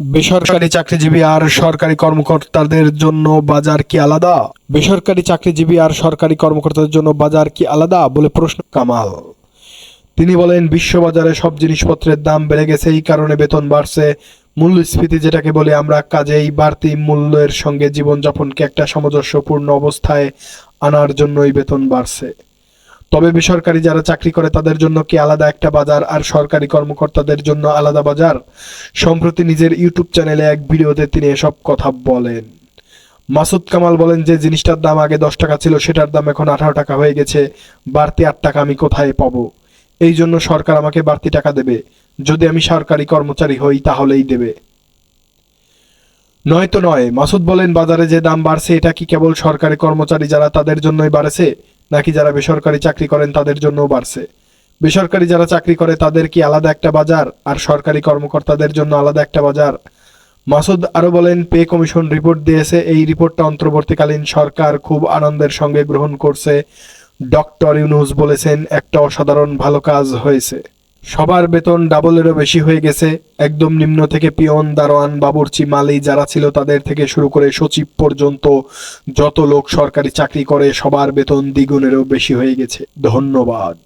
বেসরকারি চাকরিজীবী আর সরকারি কর্মকর্তাদের জন্য বাজার কি আলাদা? বেসরকারি চাকরিজীবী আর সরকারি কর্মকর্তাদের জন্য বাজার কি আলাদা বলে প্রশ্ন কামাল। তিনি বলেন, বিশ্ববাজারে সব জিনিসপত্রের দাম বেড়ে গেছে, এই কারণে বেতন বাড়ছে। মূল্যস্ফীতি যেটাকে বলে আমরা কাজেই বাড়তি মূল্যের সঙ্গে জীবনযাপনকে একটা সামঞ্জস্যপূর্ণ অবস্থায় আনার জন্যই বেতন বাড়ছে। তবে বেসরকারি যারা চাকরি করে তাদের জন্য কি আলাদা একটা বাজার আর সরকারি কর্মকর্তাদের জন্য আলাদা বাজার? সম্প্রতি নিজের ইউটিউব চ্যানেলে এক ভিডিওতে তিনি এসব কথা বলেন। মাসুদ কামাল বলেন যে জিনিসটার দাম আগে দশ টাকা ছিল, সেটার দাম এখন আঠারো টাকা হয়ে গেছে, বাড়তি আট টাকা আমি কোথায় পাবো? এই জন্য সরকার আমাকে বাড়তি টাকা দেবে। যদি আমি সরকারি কর্মচারী হই, তাহলেই দেবে। নয়তো নয়, মাসুদ বলেন বাজারে যে দাম বাড়ছে, এটা কি কেবল সরকারি কর্মচারী যারা তাদের জন্যই বাড়ছে? নাকি যারা বেসরকারি চাকরি করেন তাদের জন্যও বাড়ছে। বেসরকারি যারা চাকরি করে তাদের কি আলাদা একটা বাজার? আর সরকারি কর্মকর্তাদের জন্য আলাদা একটা বাজার? মাসুদ আরও বলেন, পে কমিশন রিপোর্ট দিয়েছে। এই রিপোর্টটা অন্তর্বর্তীকালীন সরকার খুব আনন্দের সঙ্গে গ্রহণ করছে। ডক্টর ইউনুস বলেছেন, একটা অসাধারণ ভালো কাজ হয়েছে। সবার বেতন ডাবলেরও বেশি হয়ে গেছে। একদম নিম্ন থেকে পিয়ন, দারোয়ান, বাবুর্চি, মালি যারা ছিল তাদের থেকে শুরু করে সচিব পর্যন্ত যত লোক সরকারি চাকরি করে, সবার বেতন দ্বিগুণেরও বেশি হয়ে গেছে। ধন্যবাদ।